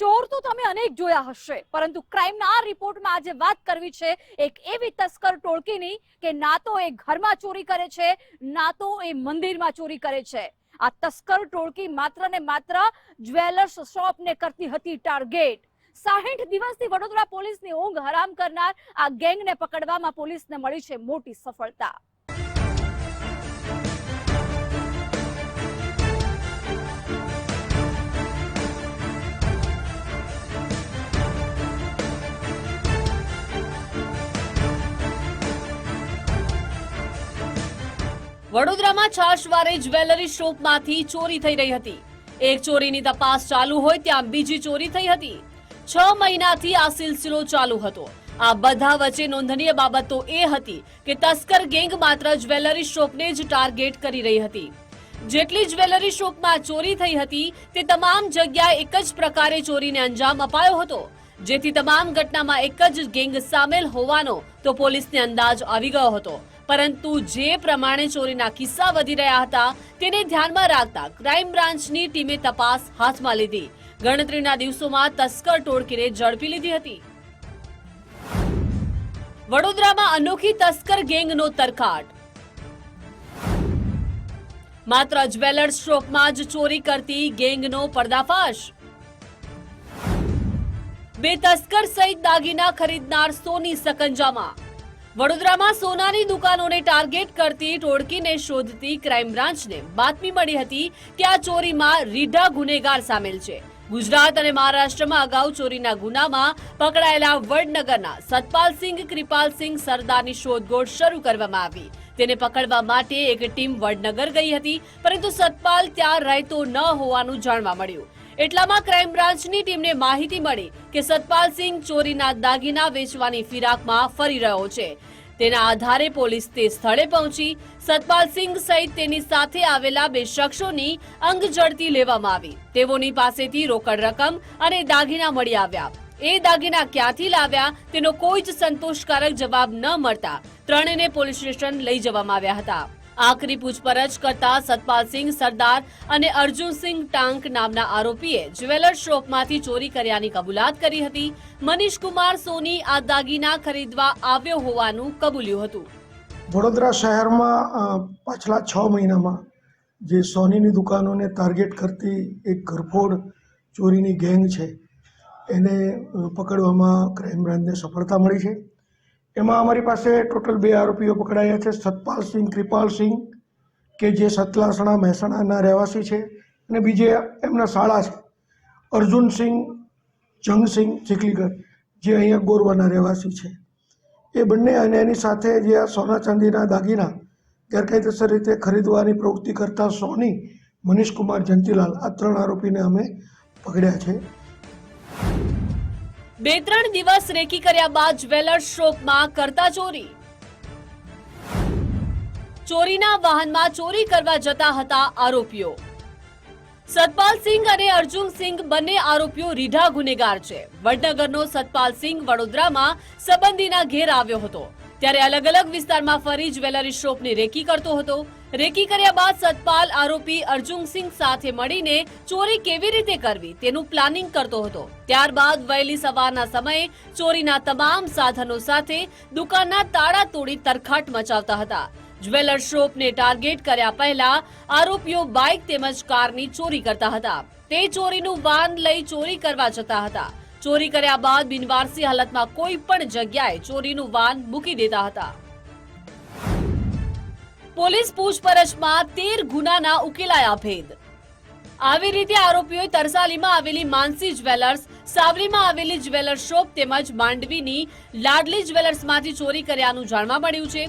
ચોર તો તમે અનેક જોયા હશે. પરંતુ ક્રાઇમના આ રિપોર્ટમાં આજે વાત કરવી છે એક એવી તસ્કર ટોળકીની કે ના તો એ ઘરમાં ચોરી કરે છે, ના તો એ મંદિરમાં ચોરી કરે છે. આ તસ્કર ટોળકી માત્ર ને માત્ર જ્વેલર્સ શોપને કરતી હતી ટાર્ગેટ. સાહીઠ દિવસથી વડોદરા પોલીસની ઊંઘ હરામ કરનાર આ ગેંગને પકડવામાં પોલીસને મળી છે મોટી સફળતા. વડોદરામાં છાશવારે જ્વેલરી શોપમાંથી ચોરી થઈ રહી હતી. એક ચોરીની તપાસ ચાલુ હોય ત્યાં બીજી ચોરી થઈ હતી. છ મહિનાથી આ સિલસિલો ચાલુ હતો. આ બધા વચ્ચે નોંધનીય બાબત તો એ હતી કે તસ્કર ગેંગ માત્ર જ્વેલરી શોપને જ ટાર્ગેટ કરી રહી હતી. જેટલી જ્વેલરી શોપમાં ચોરી થઈ હતી, તે તમામ જગ્યાએ એક જ પ્રકારે ચોરીને અંજામ અપાયો હતો. જેથી તમામ ઘટનામાં એક જ ગેંગ સામેલ હોવાનો તો પોલીસને અંદાજ આવી ગયો હતો. પરંતુ જે પ્રમાણે ચોરીના કિસ્સા વધી રહ્યા હતા, તેને ધ્યાનમાં રાખતા ક્રાઇમ બ્રાન્ચની ટીમે તપાસ હાથમાં લીધી. ગણતરીના દિવસોમાં તસ્કર ટોળકીને ઝડપી લીધી હતી. વડોદરામાં અનોખી તસ્કર ગેંગનો તરખાટ. માત્ર જ્વેલર્સ શોપમાં જ ચોરી કરતી ગેંગનો પર્દાફાશ. બે તસ્કર સહિત દાગીના ખરીદનાર સોની સકંજામાં. વડોદરામાં સોનાની દુકાનોને ટાર્ગેટ કરતી ટોળકીને શોધતી ક્રાઇમ બ્રાન્ચને બાતમી મળી હતી કે આ ચોરીમાં રીઢા ગુનેગાર સામેલ છે. ગુજરાત અને મહારાષ્ટ્રમાં અગાઉ ચોરીના ગુનામાં પકડાયેલા વડનગરના સતપાલસિંહ કૃપાલસિંહ સરદારની શોધખોળ શરૂ કરવામાં આવી. તેને પકડવા માટે એક ટીમ વડનગર ગઈ હતી, પરંતુ સતપાલ ત્યાં રહેતો ન હોવાનું જાણવા મળ્યું. એટલામાં ક્રાઇમ બ્રાન્ચની ટીમને માહિતી મળી કે સતપાલસિંહ ચોરીના દાગીના વેચવાની ફિરાકમાં ફરી રહ્યો છે. તેના આધારે પોલીસ તે સ્થળે પહોંચી સતપાલસિંહ સહિત તેની સાથે આવેલા બે શખ્સોની અંગ જડતી લેવામાં આવી. તેઓની પાસેથી રોકડ રકમ અને દાગીના મળી આવ્યા. એ દાગીના ક્યાંથી લાવ્યા તેનો કોઈ જ સંતોષકારક જવાબ ન મળતા ત્રણેયને પોલીસ સ્ટેશન લઈ જવામાં આવ્યા હતા. આખરી પૂછપરછ કરતા સતપાલસિંહ સરદાર અને અર્જુનસિંહ ટાંક નામના આરોપીએ જ્વેલર શોપમાંથી ચોરી કર્યાની કબૂલાત કરી હતી. મનીષ કુમાર સોની આ દાગીના ખરીદવા આવ્યો હોવાનું કબૂલ્યું હતું. વડોદરા શહેરમાં પાછલા છ મહિનામાં જે સોનીની દુકાનોને ટાર્ગેટ કરતી એક ઘરફોડ ચોરીની ગેંગ છે, એને પકડવામાં ક્રાઇમ બ્રાન્ચને સફળતા મળી છે. એમાં અમારી પાસે ટોટલ બે આરોપીઓ પકડાયા છે. સતપાલસિંહ કૃપાલસિંહ કે જે સતલાસણા મહેસાણાના રહેવાસી છે. અને બીજે એમના શાળા છે. અર્જુનસિંહ જંગસિંહ ચીખલીગઢ જે અહીંયા ગોરવાના રહેવાસી છે. એ બંને અને એની સાથે જે આ સોના ચાંદીના દાગીના ગેરકાયદેસર રીતે ખરીદવાની પ્રવૃત્તિ કરતા સોની મનીષ કુમાર જંતીલાલ આ ત્રણ આરોપીને અમે પકડ્યા છે. બે ત્રણ દિવસ રેકી કર્યા બાદ જ્વેલર્સ શોપમાં કરતા ચોરી. ચોરીના વાહનમાં ચોરી કરવા જતા હતા આરોપીઓ. સતપાલસિંહ અને અર્જુનસિંહ બંને આરોપીઓ રીઢા ગુનેગાર છે. વડનગરનો સતપાલસિંહ વડોદરામાં સંબંધીના ઘેર આવ્યો હતો. ત્યારે અલગ અલગ વિસ્તારમાં ફરી જ્વેલરી શોપની રેકી કરતો હતો. રેકી કર્યા બાદ સતપાલ આરોપી અર્જુનસિંહ સાથે મળીને ચોરી કેવી રીતે કરવી તેનું પ્લાનિંગ કરતો હતો. ત્યારબાદ વહેલી સવારના સમયે ચોરીના તમામ સાધનો સાથે દુકાનના તાળા તોડી તરખાટ મચાવતા હતા. જ્વેલર શોપને ટાર્ગેટ કર્યા પહેલા આરોપીઓ બાઇક તેમજ કારની ચોરી કરતા હતા. તે ચોરીનું વાન લઈ ચોરી કરવા જતા હતા. ચોરી કર્યા બાદ બિનવારસી હાલતમાં કોઈ પણ જગ્યાએ ચોરીનું વાન મૂકી દેતા હતા. પોલીસ પૂછપરછમાં તેર ગુનાના ઉકેલાયા ભેદ. આવી રીતે આરોપીઓએ તરસાલીમાં આવેલી માનસી જ્વેલર્સ સાવલીમાં આવેલી જ્વેલર્સ શોપ તેમજ માંડવીની લાડલી જ્વેલર્સમાંથી ચોરી કર્યાનું જાણવા મળ્યું છે.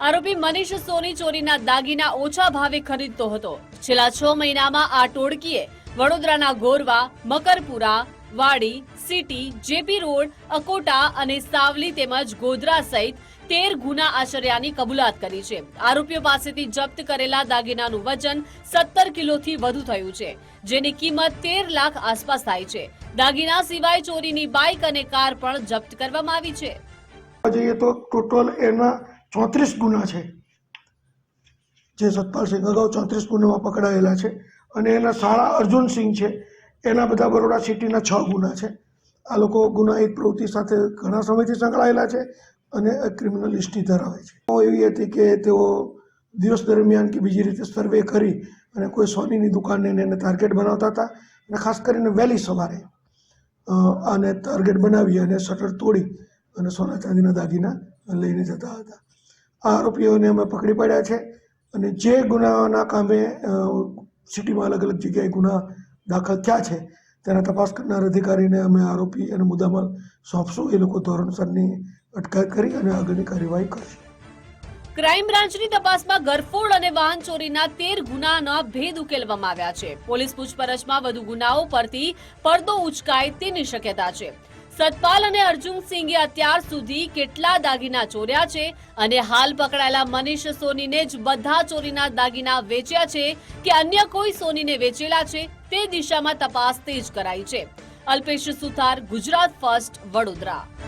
આરોપી મનીષ સોની ચોરીના દાગીના ઓછા ભાવે ખરીદતો હતો. છેલ્લા છ મહિનામાં આ ટોળકીએ વડોદરાના ગોરવા, મકરપુરા વાડી, સિટી, જેપી રોડ, અકોટા અને સાવલી તેમજ ગોધરા સહિત તેર ગુના આચર્યાની કબૂલાત કરી છે. આરોપીઓ પાસેથી જપ્ત કરેલા દાગીનાનું વજન સત્તર કિલોથી વધુ થયું છે, જેની કિંમત તેર લાખ આસપાસ થાય છે. દાગીના સિવાય ચોરીની બાઇક અને કાર પણ જપ્ત કરવામાં આવી છે. જોઈએ તો ટોટલ એના ચોત્રીસ ગુના છે. જે સતપાલસિંહ અગાઉ ચોત્રીસ ગુનામાં પકડાયેલા છે અને એના શાળા અર્જુનસિંહ છે. એના બધા બરોડા સિટીના છ ગુના છે. આ લોકો ગુનાહિત પ્રવૃત્તિ સાથે ઘણા સમયથી સંકળાયેલા છે અને ક્રિમિનલ હિસ્ટ્રી ધરાવે છે. એવી હતી કે તેઓ દિવસ દરમિયાન કે બીજી રીતે સર્વે કરી અને કોઈ સોનીની દુકાનને એને ટાર્ગેટ બનાવતા હતા અને ખાસ કરીને વહેલી સવારે આને ટાર્ગેટ બનાવી અને શટર તોડી અને સોના ચાંદીના દાગીના લઈને જતા હતા. આ આરોપીઓને અમે પકડી પાડ્યા છે અને જે ગુનાના કામે સિટીમાં અલગ અલગ જગ્યાએ ગુના દાખલ થયા છે. તેના તપાસ કરનાર અધિકારીને અમે આરોપી અને મુદ્દામાલ સોંપશું. એ લોકો ધોરણસરની અટકાયત કરી અને આગળની કાર્યવાહી કરશે. ક્રાઇમ બ્રાન્ચની તપાસમાં ગરફોડ અને વાહન ચોરીના તેર ગુનાના ભેદ ઉકેલવામાં આવ્યા છે. પોલીસ પૂછપરછમાં વધુ ગુનાઓ પરથી પડદો ઉચકાય તેની શક્યતા છે. સતપાલ અને અર્જુન સિંઘે અત્યાર સુધી કેટલા દાગીના ચોર્યા છે અને હાલ પકડાયેલા મનીષ સોનીને જ બધા ચોરીના દાગીના વેચ્યા છે કે અન્ય કોઈ સોનીને વેચેલા છે તે દિશામાં તપાસ તેજ કરાઈ છે. અલ્પેશ સુથાર, ગુજરાત ફર્સ્ટ, વડોદરા.